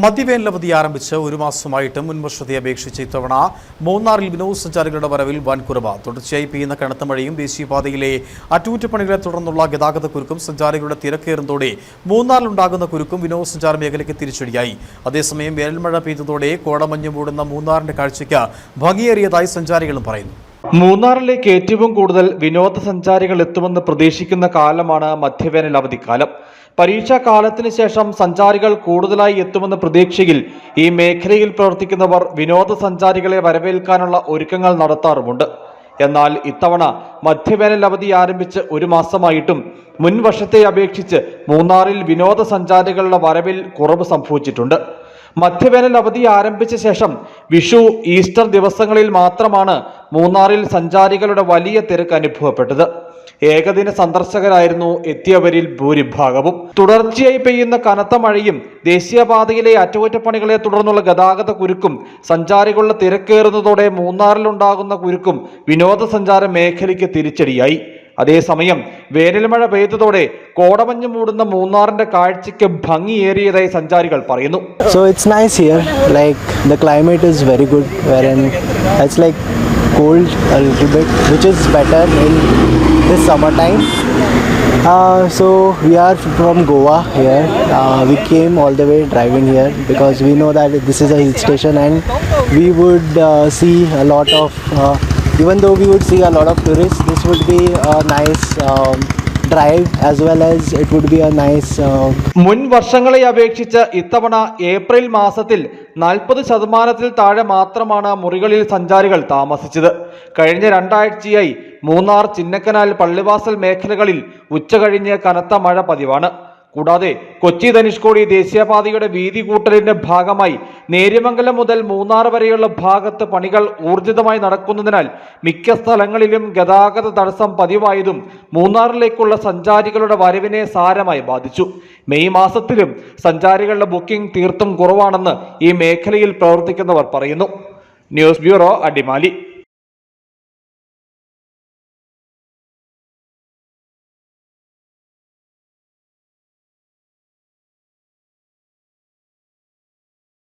മദ്യവേനലവധി ആരംഭിച്ച് ഒരു മാസമായിട്ടും മുൻവർഷത്തെ അപേക്ഷിച്ച് ഇത്തവണ മൂന്നാറിൽ വിനോദസഞ്ചാരികളുടെ വരവിൽ വൻ കുറവ് തുടർച്ചയായി പെയ്യുന്ന കനത്ത മഴയും ദേശീയപാതയിലെ അറ്റകുറ്റപ്പണികളെ തുടർന്നുള്ള ഗതാഗത കുരുക്കും സഞ്ചാരികളുടെ തിരക്കേറുന്നതോടെ മൂന്നാറിലുണ്ടാകുന്ന കുരുക്കും വിനോദസഞ്ചാര മേഖലയ്ക്ക് തിരിച്ചടിയായി. അതേസമയം വേനൽമഴ പെയ്തതോടെ കോടമഞ്ഞ് മൂടുന്ന മൂന്നാറിന്റെ കാഴ്ചയ്ക്ക് ഭംഗിയേറിയതായി സഞ്ചാരികളും പറയുന്നു. മൂന്നാറിലേക്ക് ഏറ്റവും കൂടുതൽ വിനോദസഞ്ചാരികൾ എത്തുമെന്ന് പ്രതീക്ഷിക്കുന്ന കാലമാണ് മധ്യവേനൽ അവധിക്കാലം. പരീക്ഷാ കാലത്തിന് ശേഷം സഞ്ചാരികൾ കൂടുതലായി എത്തുമെന്ന പ്രതീക്ഷയിൽ ഈ മേഖലയിൽ പ്രവർത്തിക്കുന്നവർ വിനോദസഞ്ചാരികളെ വരവേൽക്കാനുള്ള ഒരുക്കങ്ങൾ നടത്താറുമുണ്ട്. എന്നാൽ ഇത്തവണ മധ്യവേനൽ അവധി ആരംഭിച്ച് ഒരു മാസമായിട്ടും മുൻ വർഷത്തെ അപേക്ഷിച്ച് മൂന്നാറിൽ വിനോദസഞ്ചാരികളുടെ വരവിൽ കുറവ് സംഭവിച്ചിട്ടുണ്ട്. മധ്യവേനൽ അവധി ആരംഭിച്ച ശേഷം വിഷു ഈസ്റ്റർ ദിവസങ്ങളിൽ മാത്രമാണ് മൂന്നാറിൽ സഞ്ചാരികളുടെ വലിയ തിരക്ക് അനുഭവപ്പെട്ടത്. ഏകദിന സന്ദർശകരായിരുന്നു എത്തിയവരിൽ ഭൂരിഭാഗവും. തുടർച്ചയായി പെയ്യുന്ന കനത്ത മഴയും ദേശീയപാതയിലെ അറ്റകുറ്റപ്പണികളെ തുടർന്നുള്ള ഗതാഗത കുരുക്കും സഞ്ചാരികളുടെ തിരക്കേറുന്നതോടെ മൂന്നാറിലുണ്ടാകുന്ന കുരുക്കും വിനോദസഞ്ചാര മേഖലയ്ക്ക് തിരിച്ചടിയായി. അതേസമയം വേനൽമഴ പെയ്തതോടെ കോടമഞ്ഞ് മൂടുന്ന മൂന്നാറിന്റെ കാഴ്ചയ്ക്ക് ഭംഗിയേറിയതായി സഞ്ചാരികൾ പറയുന്നു. So it's nice here like the climate is very good it's like cold a little bit, which is better in this summertime. Uh, so we are from Goa here. Uh, we came all the way driving here because we know that this is a hill station and we would uh, see a lot of. Uh, even though we would see a lot of tourists, this would be a nice um, drive as well as it would be a. Uh, മുൻ വർഷങ്ങളെ അപേക്ഷിച്ച് ഇത്തവണ April മാസത്തിൽ നാൽപ്പത് ശതമാനത്തിൽ താഴെ മാത്രമാണ് മുറികളിൽ സഞ്ചാരികൾ താമസിച്ചത് കഴിഞ്ഞ രണ്ടാഴ്ചയായി മൂന്നാർ ചിന്നക്കനാൽ പള്ളിവാസൽ മേഖലകളിൽ ഉച്ചകഴിഞ്ഞ് കനത്ത മഴ പതിവാണ് കൂടാതെ കൊച്ചി ധനുഷ്കോടി ദേശീയപാതയുടെ വീതി കൂട്ടലിന്റെ ഭാഗമായി നേര്യമംഗലം മുതൽ മൂന്നാർ വരെയുള്ള ഭാഗത്ത് പണികൾ ഊർജിതമായി നടക്കുന്നതിനാൽ മിക്ക സ്ഥലങ്ങളിലും ഗതാഗത തടസ്സം പതിവായതും മൂന്നാറിലേക്കുള്ള സഞ്ചാരികളുടെ വരവിനെ സാരമായി ബാധിച്ചു. മെയ് മാസത്തിലും സഞ്ചാരികളുടെ ബുക്കിംഗ് തീർത്തും കുറവാണെന്ന് ഈ മേഖലയിൽ പ്രവർത്തിക്കുന്നവർ പറയുന്നു. News bureau Adimali.